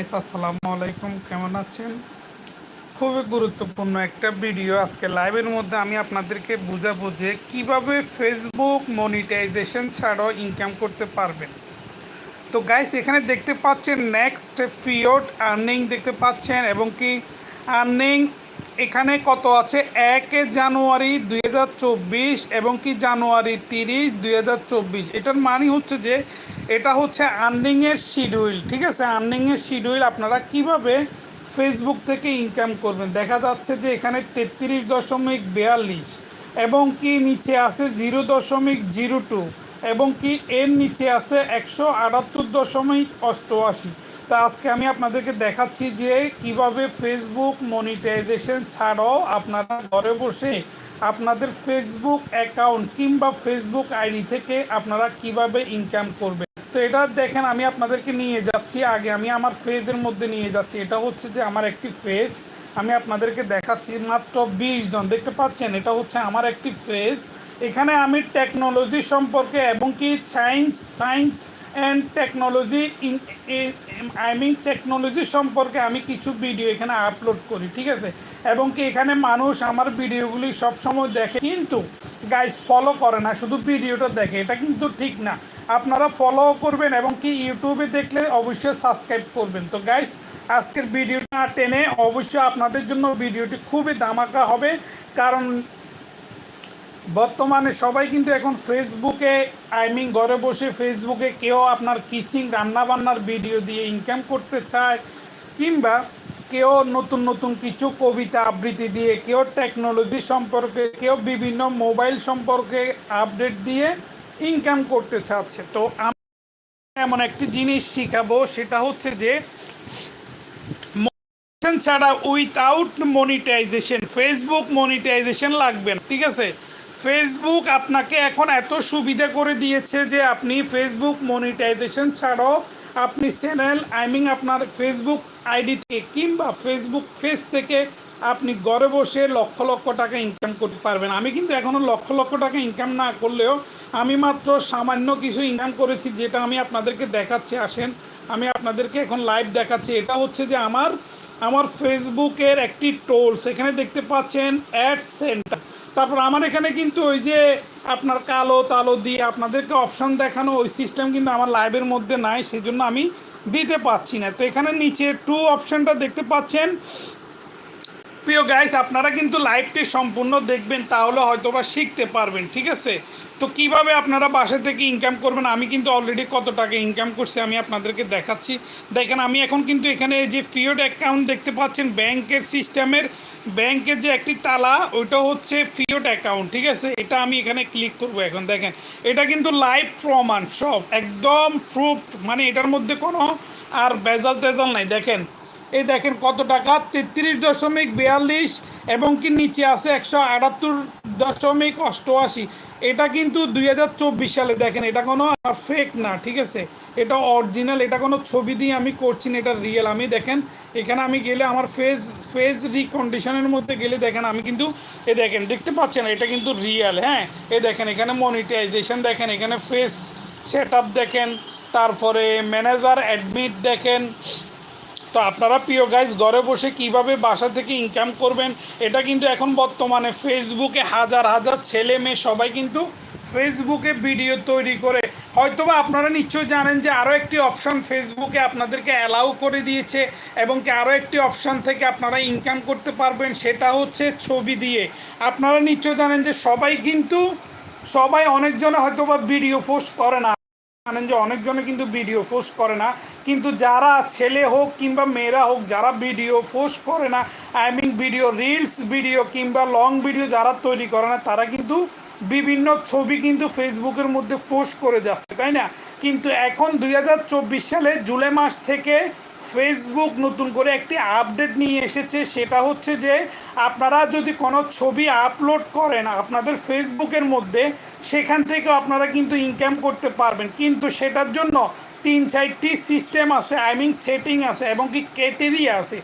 আসসালামু আলাইকুম, কেমন আছেন? খুবই গুরুত্বপূর্ণ একটা ভিডিও আজকে লাইভের মধ্যে আমি আপনাদেরকে বুঝাবো যে কীভাবে ফেসবুক মনিটাইজেশন ছাড়াও ইনকাম করতে পারবেন। তো গাইস এখানে দেখতে পাচ্ছেন নেক্সট ফিওট আর্নিং দেখতে পাচ্ছেন এবং কি আর্নিং এখানে কত আছে? এক জানুয়ারি দুই হাজার চব্বিশ এবং কি জানুয়ারি তিরিশ দুই হাজার চব্বিশ। এটার মানে হচ্ছে যে এটা হচ্ছে আর্নিংয়ের শিডিউল ঠিক আছে? আর্নিংয়ের শিডিউল আপনারা কীভাবে ফেসবুক থেকে ইনকাম করবেন? দেখা যাচ্ছে যে এখানে তেত্রিশ দশমিক বিয়াল্লিশ এবং কি নিচে আছে জিরো দশমিক জিরো টু এবং কি এর নিচে আছে একশো আটাত্তর দশমিক অষ্টআশি। তো আজকে আমি আপনাদেরকে দেখাচ্ছি যে কীভাবে ফেসবুক মনিটাইজেশন ছাড়াও আপনারা ঘরে বসে আপনাদের ফেসবুক অ্যাকাউন্ট কিংবা ফেসবুক আইডি থেকে আপনারা কীভাবে ইনকাম করবেন। তো এটা দেখেন, আমি আপনাদেরকে নিয়ে যাচ্ছি। আগে আমি আমার ফেজের মধ্যে নিয়ে যাচ্ছি। এটা হচ্ছে যে আমার একটি ফেজ আমি আপনাদেরকে দেখাচ্ছি মাত্র বিশ জন। দেখতে পাচ্ছেন, এটা হচ্ছে আমার একটি ফেজ এখানে আমি টেকনোলজি সম্পর্কে এবং কি science science and technology in I mean technology সম্পর্কে আমি কিছু ভিডিও এখানে আপলোড করি, ঠিক আছে? এবং কি এখানে মানুষ আমার ভিডিওগুলি সবসময় দেখে, কিন্তু গাইস ফলো করে না, শুধু ভিডিওটা দেখে, এটা কিন্তু ঠিক না। আপনারা ফলো করবেন এবং কি ইউটিউবে দেখলে অবশ্যই সাবস্ক্রাইব করবেন। তো গাইস আজকের ভিডিওটা টেনে অবশ্যই আপনাদের জন্য ভিডিওটি খুবই দামাকা হবে, কারণ বর্তমানে সবাই কিন্তু এখন ফেসবুকে আই মিন ঘরে বসে ফেসবুকে কেউ আপনার কিচিং রান্নাবান্নার ভিডিও দিয়ে ইনকাম করতে চায়, কিংবা কেউ নতুন নতুন কিছু কবিতা আবৃত্তি দিয়ে, কেউ টেকনোলজি সম্পর্কে, কেউ বিভিন্ন মোবাইল সম্পর্কে আপডেট দিয়ে ইনকাম করতে চাচ্ছে। তো আমি এমন একটি জিনিস শিখাবো, সেটা হচ্ছে যে ছাড়া উইথআউট মনিটাইজেশন ফেসবুক মনিটাইজেশন লাগবে না, ঠিক আছে? ফেসবুক আপনাকে এখন এত সুবিধা করে দিয়েছে যে আপনি ফেসবুক মনিটাইজেশন ছাড়াও আপনি চ্যানেল আই মিন আপনার ফেসবুক আইডি থেকে কিংবা ফেসবুক ফেস থেকে আপনি ঘরে বসে লক্ষ লক্ষ টাকা ইনকাম করতে পারবেন। আমি কিন্তু এখনও লক্ষ লক্ষ টাকা ইনকাম না করলেও আমি মাত্র সামান্য কিছু ইনকাম করেছি যেটা আমি আপনাদেরকে দেখাচ্ছি, আসেন। আমি আপনাদেরকে এখন লাইভ দেখাচ্ছি। এটা হচ্ছে যে আমার আমার ফেসবুকের একটি টোলস এখানে দেখতে পাচ্ছেন অ্যাড সেন্টার তারপর আমার এখানে কিন্তু ওই যে আপনার কালো তালো দিয়ে আপনাদেরকে অপশান দেখানো, ওই সিস্টেম কিন্তু আমার লাইভের মধ্যে নাই, সেজন্য আমি দিতে পাচ্ছি না। তো এখানে নিচে টু অপশানটা দেখতে পাচ্ছেন। প্রিয় গাইস আপনারা কিন্তু লাইভটি সম্পূর্ণ দেখবেন, তাহলে হয়তো বা শিখতে পারবেন, ঠিক আছে? তো কীভাবে আপনারা বাসা থেকে ইনকাম করবেন? আমি কিন্তু অলরেডি কত টাকা ইনকাম করছি আমি আপনাদেরকে দেখাচ্ছি। দেখেন, আমি এখন কিন্তু এখানে যে ফিওড অ্যাকাউন্ট দেখতে পাচ্ছেন, ব্যাংকের সিস্টেমের, ব্যাংকের যে একটি তালা, ওইটা হচ্ছে ফিওড অ্যাকাউন্ট ঠিক আছে? এটা আমি এখানে ক্লিক করব এখন, দেখেন। এটা কিন্তু লাইভ প্রমাণ, সব, একদম প্রুফ মানে এটার মধ্যে কোনো আর বেজাল তেজাল নাই, দেখেন। এই দেখেন কত টাকা? তেত্রিশ দশমিক বিয়াল্লিশ এবং কি নিচে আছে একশো আটাত্তর দশমিক অষ্টআশি। এটা কিন্তু দুই হাজার চব্বিশ সালে দেখেন, এটা কোনো ফেক না, ঠিক আছে? এটা অরিজিনাল এটা কোনো ছবি দিয়ে আমি করছি না, এটা রিয়েল আমি দেখেন, এখানে আমি গেলে আমার ফেজ ফেজ রিকন্ডিশনের মধ্যে গেলে দেখেন, আমি কিন্তু এ দেখেন, দেখতে পাচ্ছেন এটা কিন্তু রিয়েল হ্যাঁ? এ দেখেন, এখানে মনিটাইজেশন দেখেন, এখানে ফেস সেট দেখেন, তারপরে ম্যানেজার অ্যাডমিট দেখেন তো আপনারা প্রিয় গাইজ ঘরে বসে কীভাবে বাসা থেকে ইনকাম করবেন, এটা কিন্তু এখন বর্তমানে ফেসবুকে হাজার হাজার ছেলে মেয়ে সবাই কিন্তু ফেসবুকে ভিডিও তৈরি করে। হয়তোবা আপনারা নিশ্চয়ই জানেন যে আরও একটি অপশান ফেসবুকে আপনাদেরকে অ্যালাউ করে দিয়েছে এবং কি আরও একটি অপশান থেকে আপনারা ইনকাম করতে পারবেন, সেটা হচ্ছে ছবি দিয়ে। আপনারা নিশ্চয় জানেন যে সবাই কিন্তু, সবাই অনেকজনে হয়তোবা ভিডিও পোস্ট করে না। জানেন যে অনেকজনে কিন্তু ভিডিও পোস্ট করে না। কিন্তু যারা ছেলে হোক কিংবা মেয়েরা হোক, যারা ভিডিও পোস্ট করে না I mean video reels video কিংবা লং ভিডিও যারা তৈরি করে না, তারা কিন্তু বিভিন্ন ছবি কিন্তু ফেসবুকের মধ্যে পোস্ট করে যাচ্ছে, তাই না? কিন্তু এখন দুই হাজার চব্বিশ সালে জুলাই মাস থেকে ফেসবুক নতুন করে একটি আপডেট নিয়ে এসেছে। সেটা হচ্ছে যে আপনারা যদি কোনো ছবি আপলোড করেন, আপনাদের ফেসবুকের মধ্যে সেখান থেকেও আপনারা কিন্তু ইনকাম করতে পারবেন। কিন্তু সেটার জন্য তিন চারটি সিস্টেম আছে আই মিন সেটিং আছে এবং কি ক্যাটেরিয়া আছে।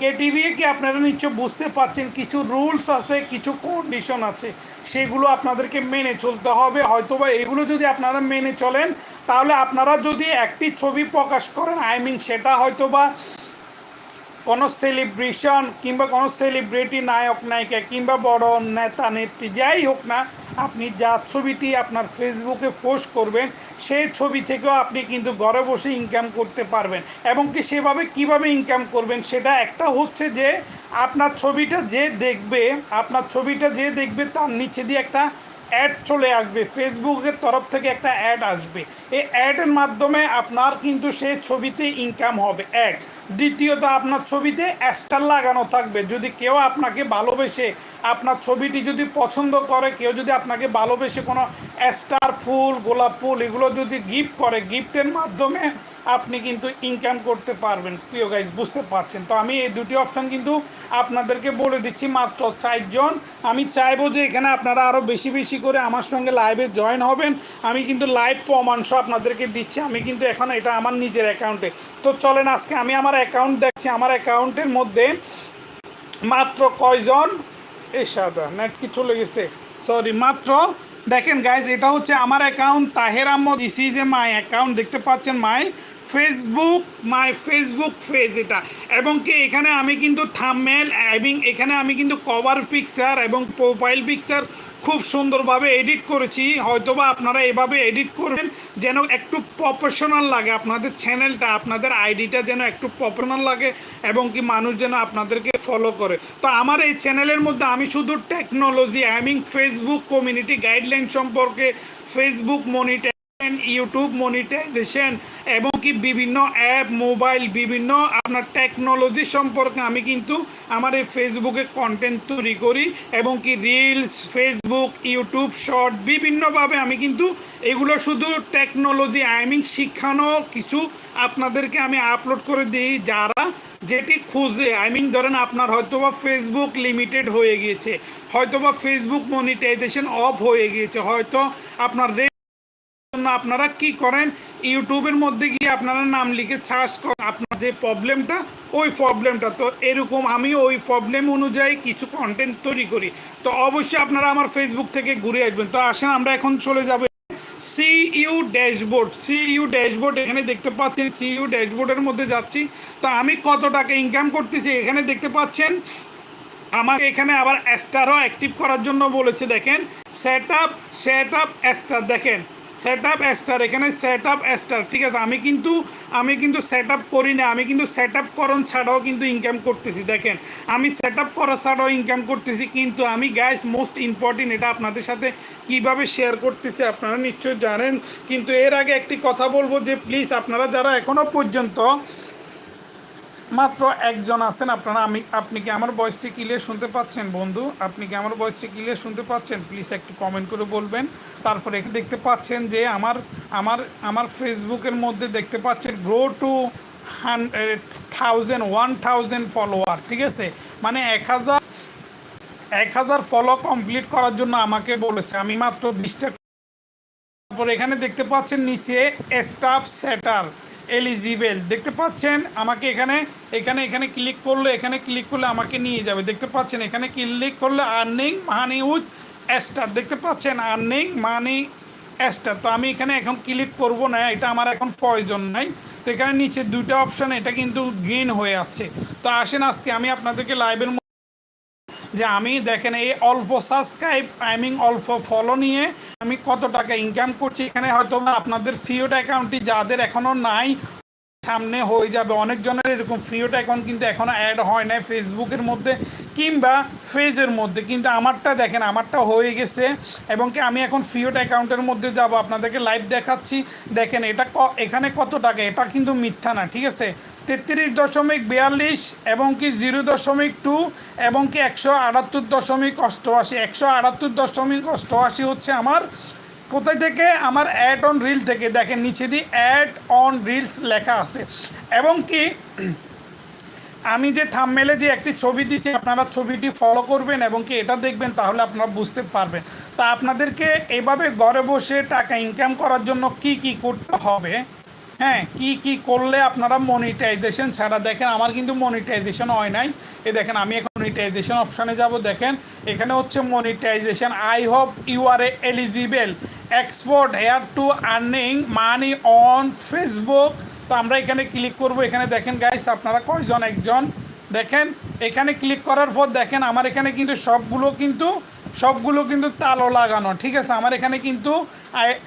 ক্যাটেরিয়া কি আপনারা নিশ্চয় বুঝতে পারছেন, কিছু রুলস আছে, কিছু কন্ডিশন আছে, সেগুলো আপনাদেরকে মেনে চলতে হবে। হয়তোবা এগুলো যদি আপনারা মেনে চলেন, তাহলে আপনারা যদি একটি ছবি প্রকাশ করেন আই মিন সেটা হয়তোবা কোনো সেলিব্রেশন কিংবা কোনো সেলিব্রিটি নায়ক, নায়িকা কিংবা বড় নেতা, নেত্রী, যাই হোক না, আপনি যা ছবিটি আপনার ফেসবুকে পোস্ট করবেন, সেই ছবি থেকেও আপনি কিন্তু ঘরে বসে ইনকাম করতে পারবেন। এবং কি সেভাবে কীভাবে ইনকাম করবেন সেটা একটা হচ্ছে যে, আপনার ছবিটা যে দেখবে, আপনার ছবিটা যে দেখবে তার নিচে দিয়ে একটা অ্যাড চলে আসবে। ফেসবুকের তরফ থেকে একটা অ্যাড আসবে। এই অ্যাডের মাধ্যমে আপনার কিন্তু সেই ছবিতে ইনকাম হবে। এক দ্বিতীয়ত, আপনার ছবিতে অ্যাস্টার লাগানো থাকবে। যদি কেউ আপনাকে ভালোবেসে আপনার ছবিটি যদি পছন্দ করে, কেউ যদি আপনাকে ভালোবেসে কোনো অ্যাস্টার ফুল, গোলাপ ফুল এগুলো যদি গিফট করে গিফটের মাধ্যমে আপনি কিন্তু ইনকাম করতে পারবেন। প্রিয় গাইজ বুঝতে পারছেন? তো আমি এই দুটি অপশান কিন্তু আপনাদেরকে বলে দিচ্ছি, মাত্র চারজন আমি চাইব যে এখানে আপনারা আরও বেশি বেশি করে আমার সঙ্গে লাইভে জয়েন হবেন। আমি কিন্তু লাইভ প্রমাণস আপনাদেরকে দিচ্ছি। আমি কিন্তু এখন এটা আমার নিজের অ্যাকাউন্টে তো চলেন আজকে আমি আমার অ্যাকাউন্ট দেখছি। আমার অ্যাকাউন্টের মধ্যে মাত্র কয়জন? এ সাদা নেট কি চলে গেছে? সরি মাত্র, দেখেন গাইজ এটা হচ্ছে আমার account Taher Ahmed is a my account দেখতে পাচ্ছেন my? Facebook my Facebook page এটা। এবং কি এখানে আমি কিন্তু থামমেল এবং এখানে আমি কিন্তু কভার পিকচার এবং প্রোফাইল পিকচার খুব সুন্দরভাবে এডিট করেছি। হয়তোবা আপনারা এভাবে এডিট করবেন যেন একটু প্রফেশনাল লাগে আপনাদের চ্যানেলটা আপনাদের আইডিটা যেন একটু প্রফেশনাল লাগে এবং কি মানুষ যেন আপনাদেরকে ফলো করে। তো আমার এই চ্যানেলের মধ্যে আমি শুধু technology I mean Facebook community guideline সম্পর্কে ফেসবুক মনিটার ইউটিউব মনিটাইজেশন এবং কি বিভিন্ন অ্যাপ, মোবাইল, বিভিন্ন আপনার টেকনোলজি সম্পর্কে আমি কিন্তু আমার এই ফেসবুকে কন্টেন্ট তৈরি করি এবং কি রিলস ফেসবুক ইউটিউব শর্ট বিভিন্নভাবে আমি কিন্তু এগুলো শুধু টেকনোলজি আই মিন শিক্ষানো কিছু আপনাদেরকে আমি আপলোড করে দিই যারা যেটি খুঁজে। আই মিন ধরেন আপনার হয়তোবা ফেসবুক লিমিটেড হয়ে গিয়েছে, হয়তোবা ফেসবুক মনিটাইজেশন অফ হয়ে গিয়েছে, হয়তো আপনার জন্য আপনারা কি করেন? ইউটিউবের মধ্যে গিয়ে আপনারা নাম লিখে সার্চ করেন আপনার যে প্রবলেমটা ওই প্রবলেমটা তো এরকম আমি ওই প্রবলেম অনুযায়ী কিছু কন্টেন্ট তৈরি করি। তো অবশ্যই আপনারা আমার ফেসবুক থেকে ঘুরে আসবেন। তো আসেন, আমরা এখন চলে যাব। সিইউ ড্যাশবোর্ড সিইউ ড্যাশবোর্ড এখানে দেখতে পাচ্ছেন সিইউ ড্যাশবোর্ডের মধ্যে যাচ্ছি। তো আমি কত টাকা ইনকাম করতেছি এখানে দেখতে পাচ্ছেন, আমাকে এখানে আবার স্টারও অ্যাক্টিভ করার জন্য বলেছে, দেখেন। Set up set up star দেখেন। সেট আপ স্টার এখানে সেট আপ স্টার ঠিক আছে? আমি কিন্তু আমি কিন্তু সেট আপ করি না। আমি কিন্তু সেট আপ করণ ছাড়াও কিন্তু ইনকাম করতেছি, দেখেন। আমি সেট আপ করা ছাড়াও ইনকাম করতেছি, কিন্তু আমি গ্যাস মোস্ট ইম্পর্টেন্ট এটা আপনাদের সাথে কীভাবে শেয়ার করতেছি আপনারা নিশ্চয়ই জানেন। কিন্তু এর আগে একটি কথা বলব যে প্লিজ আপনারা যারা এখনও পর্যন্ত মাত্র একজন আছেন আপনারা, আমি, আপনি কি আমার ভয়েসটি ক্লিয়ার শুনতে পাচ্ছেন বন্ধু? আপনি কি আমার ভয়েসটি ক্লিয়ার শুনতে পাচ্ছেন? প্লিজ একটু কমেন্ট করে বলবেন। তারপরে এখানে দেখতে পাচ্ছেন যে আমার আমার আমার ফেসবুকের মধ্যে দেখতে পাচ্ছেন grow two hundred thousand one thousand follower ঠিক আছে? মানে এক হাজার এক হাজার ফলো কমপ্লিট করার জন্য আমাকে বলেছে। আমি মাত্র বিশটা তারপর এখানে দেখতে পাচ্ছেন নিচে স্টাফ সেটার এলিজিবেল। দেখতে পাচ্ছেন, আমাকে এখানে এখানে এখানে ক্লিক করলে, এখানে ক্লিক করলে আমাকে নিয়ে যাবে। দেখতে পাচ্ছেন, এখানে ক্লিক করলে আর্নিং মানি উইথ স্টার দেখতে পাচ্ছেন আর্নিং মানি স্টার তো আমি এখানে এখন ক্লিক করব না, এটা আমার এখন প্রয়োজন নাই। তো এখানে নিচে দুইটা অপশান এটা কিন্তু গ্রিন হয়ে আছে। তো আসেন আজকে আমি আপনাদেরকে লাইভের যে আমি দেখেন এই অল্প সাবস্ক্রাইব আই মিন অল্প ফলো নিয়ে আমি কত টাকা ইনকাম করছি, এখানে হয়তো আপনাদের ফিওড অ্যাকাউন্টটি যাদের এখনও নাই, সামনে হয়ে যাবে। অনেকজনের এরকম ফিওড অ্যাকাউন্ট কিন্তু এখনও অ্যাড হয় না ফেসবুকের মধ্যে কিংবা ফেজের মধ্যে। কিন্তু আমারটা দেখেন, আমারটা হয়ে গেছে এবং কি আমি এখন ফিওড অ্যাকাউন্টের মধ্যে যাব। আপনাদেরকে লাইভ দেখাচ্ছি। দেখেন এটা এখানে কত টাকা? এটা কিন্তু মিথ্যা না, ঠিক আছে? তেত্রিশ দশমিক বিয়াল্লিশ এবং কি জিরো দশমিক টু এবং কি একশো আটাত্তর দশমিক অষ্টআশি। একশো আটাত্তর দশমিক অষ্টআশি হচ্ছে আমার। কোথায় থেকে? আমার অ্যাড অন রিল থেকে। দেখেন, নিচে দিয়ে অ্যাড অন রিলস লেখা আছে। এবং কি, আমি যে থামমেলে যে একটি ছবি দিছি, আপনারা ছবিটি ফলো করবেন এবং কি এটা দেখবেন, তাহলে আপনারা বুঝতে পারবেন। তা আপনাদেরকে এভাবে ঘরে বসে টাকা ইনকাম করার জন্য কি কি করতে হবে? হ্যাঁ কি কি করলে আপনারা মনিটাইজেশন ছাড়া দেখেন? আমার কিন্তু মনিটাইজেশন হয় নাই। এ দেখেন, আমি এখন মনিটাইজেশন অপশানে যাব, দেখেন। এখানে হচ্ছে monetization I hope you are eligible export here to earning money on Facebook তো আমরা এখানে ক্লিক করব। এখানে দেখেন গাইস আপনারা কয়জন? একজন। দেখেন, এখানে ক্লিক করার পর দেখেন, আমার এখানে কিন্তু সবগুলো কিন্তু সবগুলো কিন্তু তালো লাগানো, ঠিক আছে? আমার এখানে কিন্তু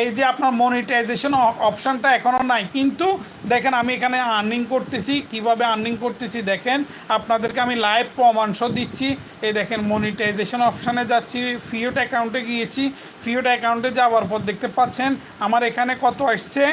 এই যে আপনার মনিটাইজেশন অপশানটা এখনও নাই। কিন্তু দেখেন, আমি এখানে আর্নিং করতেছি। কীভাবে আর্নিং করতেছি দেখেন, আপনাদেরকে আমি লাইভ প্রমাংশ দিচ্ছি। এই দেখেন মনিটাইজেশন অপশানে যাচ্ছি ফিওট অ্যাকাউন্টে গিয়েছি। ফিওট অ্যাকাউন্টে যাওয়ার পর দেখতে পাচ্ছেন, আমার এখানে কত আসছে?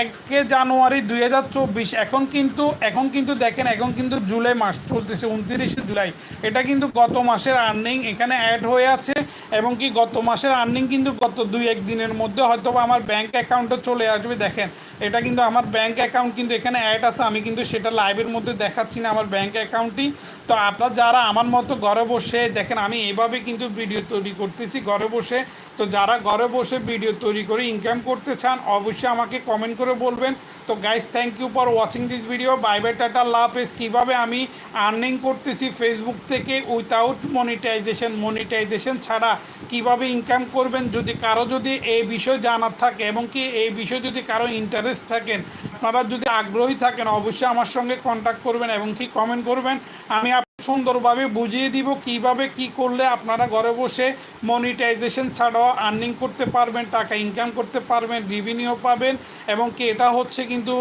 একে জানুয়ারি দুই হাজার চব্বিশ, এখন কিন্তু এখন কিন্তু দেখেন, এখন কিন্তু জুলাই মাস চলতেছে, উনত্রিশে জুলাই। এটা কিন্তু গত মাসের আর্নিং এখানে অ্যাড হয়ে আছে, এবং কি গত মাসের আর্নিং কিন্তু গত দুই এক দিনের মধ্যে হয়তো আমার ব্যাঙ্ক অ্যাকাউন্টে চলে আসবে, দেখেন। এটা কিন্তু আমার ব্যাঙ্ক অ্যাকাউন্ট কিন্তু এখানে অ্যাড আছে, আমি কিন্তু সেটা লাইভের মধ্যে দেখাচ্ছি না আমার ব্যাঙ্ক অ্যাকাউন্টটি তো আপনারা যারা আমার মতো ঘরে বসে, দেখেন, আমি এইভাবে কিন্তু ভিডিও তৈরি করতেছি, ঘরে বসে তো যারা ঘরে বসে ভিডিও তৈরি করে ইনকাম করতে চান, অবশ্যই আমাকে কমেন্ট করে বলবেন। তো guys thank you for watching this video bye bye tata love S কীভাবে আমি আর্নিং করতেছি ফেসবুক থেকে উইথাউট মনিটাইজেশন মনিটাইজেশন ছাড়া কীভাবে ইনকাম করবেন? যদি কারও যদি এই বিষয় জানার থাকে এবং কি এই বিষয়ে যদি কারও ইন্টারেস্ট থাকেন আপনারা যদি আগ্রহী থাকেন, অবশ্যই আমার সঙ্গে কন্ট্যাক্ট করবেন এবং কি কমেন্ট করবেন। আমি সুন্দরভাবে বুঝিয়ে দিব কীভাবে কি করলে আপনারা ঘরে বসে মনিটাইজেশন ছাড়াও আর্নিং করতে পারবেন, টাকা ইনকাম করতে পারবেন রিভিনিউ পাবেন এবং কি এটা হচ্ছে কিন্তু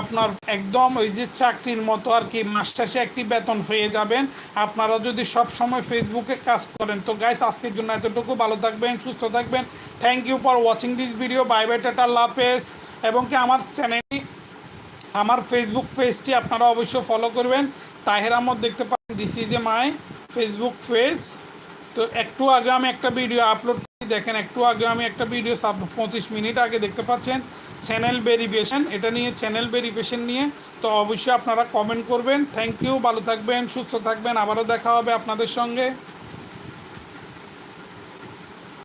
আপনার একদম ওই যে চাকরির মতো আর কি, মাস শেষে একটি বেতন পেয়ে যাবেন। আপনারা যদি সব সময় ফেসবুকে কাজ করেন। তো গাইস আজকের জন্য এতটুকু। ভালো থাকবেন, সুস্থ থাকবেন। Thank you for watching this video bye bye tata লাপেস এবং কি আমার চ্যানেলটি আমার ফেসবুক পেজটি আপনারা অবশ্যই ফলো করবেন। তাহের আহমদ দেখতে পারেন this is a my Facebook page তো একটু আগে আমি একটা ভিডিও আপলোড করি দেখেন একটু আগে আমি একটা ভিডিও সাব পঁচিশ মিনিট আগে দেখতে পাচ্ছেন চ্যানেল ভেরিফিকেশন এটা নিয়ে চ্যানেল ভেরিফিকেশন নিয়ে, তো অবশ্যই আপনারা কমেন্ট করবেন। থ্যাংক ইউ ভালো থাকবেন, সুস্থ থাকবেন, আবারও দেখা হবে আপনাদের সঙ্গে।